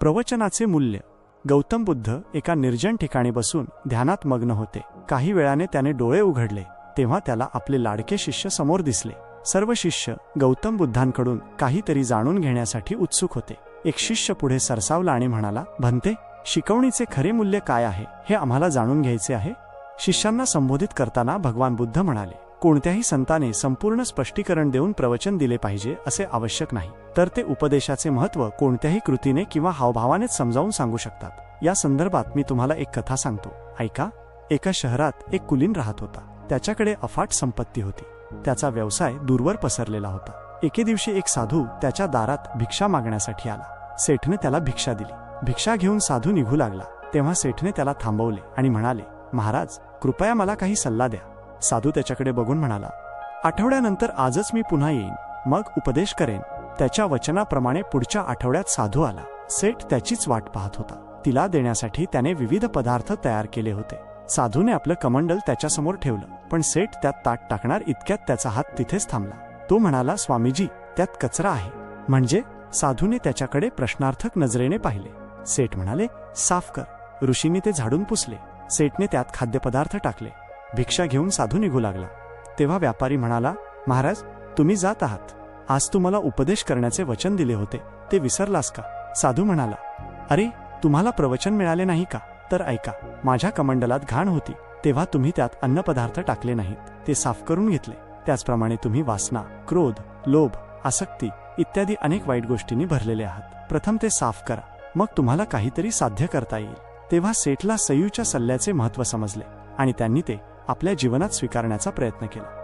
प्रवचनाचे मूल्य. गौतम बुद्ध एका निर्जन ठिकाणी बसून ध्यानात मग्न होते. काही वेळाने त्याने डोळे उघडले तेव्हा त्याला आपले लाडके शिष्य समोर दिसले. सर्व शिष्य गौतम बुद्धांकडून काहीतरी जाणून घेण्यासाठी उत्सुक होते. एक शिष्य पुढे सरसावला आणि म्हणाला भंते शिकवणीचे खरे मूल्य काय आहे? हे आम्हाला जाणून घ्यायचे आहे? शिष्यांना संबोधित करताना भगवान बुद्ध म्हणाले कोणत्याही संताने संपूर्ण स्पष्टीकरण देऊन प्रवचन दिले पाहिजे असे आवश्यक नाही. तर ते उपदेशाचे महत्त्व कोणत्याही कृतीने किंवा हावभावानेच समजावून सांगू शकतात. या संदर्भात मी तुम्हाला एक कथा सांगतो. ऐका. एका शहरात एक कुलीन राहत होता. त्याच्याकडे अफाट संपत्ती होती. त्याचा व्यवसाय दूरवर पसरलेला होता. एके दिवशी एक साधू त्याच्या दारात भिक्षा मागण्यासाठी आला. सेठने त्याला भिक्षा दिली. भिक्षा घेऊन साधू निघू लागला. तेव्हा सेठने त्याला थांबवले आणि म्हणाले महाराज कृपया मला काही सल्ला द्या. साधू त्याच्याकडे बघून म्हणाला आठवड्यानंतर आजच मी पुन्हा येईन मग उपदेश करेन. त्याच्या वचनाप्रमाणे पुढच्या आठवड्यात साधू आला. सेठ त्याचीच वाट पाहत होता. तिला देण्यासाठी त्याने विविध पदार्थ तयार केले होते. साधूने आपलं कमंडल त्याच्यासमोर ठेवलं पण सेठ त्यात ताट टाकणार इतक्यात त्याचा हात तिथेच थांबला. तो म्हणाला स्वामीजी त्यात कचरा आहे. म्हणजे? साधूने त्याच्याकडे प्रश्नार्थक नजरेने पाहिले. सेठ म्हणाले साफ कर. ऋषींनी ते झाडून पुसले. सेठने त्यात खाद्यपदार्थ टाकले. भिक्षा घेऊन साधू निघू लागला. तेव्हा व्यापारी म्हणाला महाराज तुम्ही जात आहात. आज तुम्हाला उपदेश करण्याचे वचन दिले होते. ते विसरलास का? साधू म्हणाला अरे तुम्हाला प्रवचन मिळाले नाही का? तर ऐका माझ्या कमंडलात घाण होती. तेव्हा तुम्ही त्यात अन्नपदार्थ टाकले नाहीत. ते साफ करून घेतले. त्याचप्रमाणे तुम्ही वासना क्रोध लोभ आसक्ती इत्यादी अनेक वाईट गोष्टींनी भरलेले आहात. प्रथम ते साफ करा. मग तुम्हाला काहीतरी साध्य करता येईल. तेव्हा सेठला सयूच्या सल्ल्याचे महत्त्व समजले आणि त्यांनी ते आपल्या जीवनात स्वीकारण्याचा प्रयत्न केला.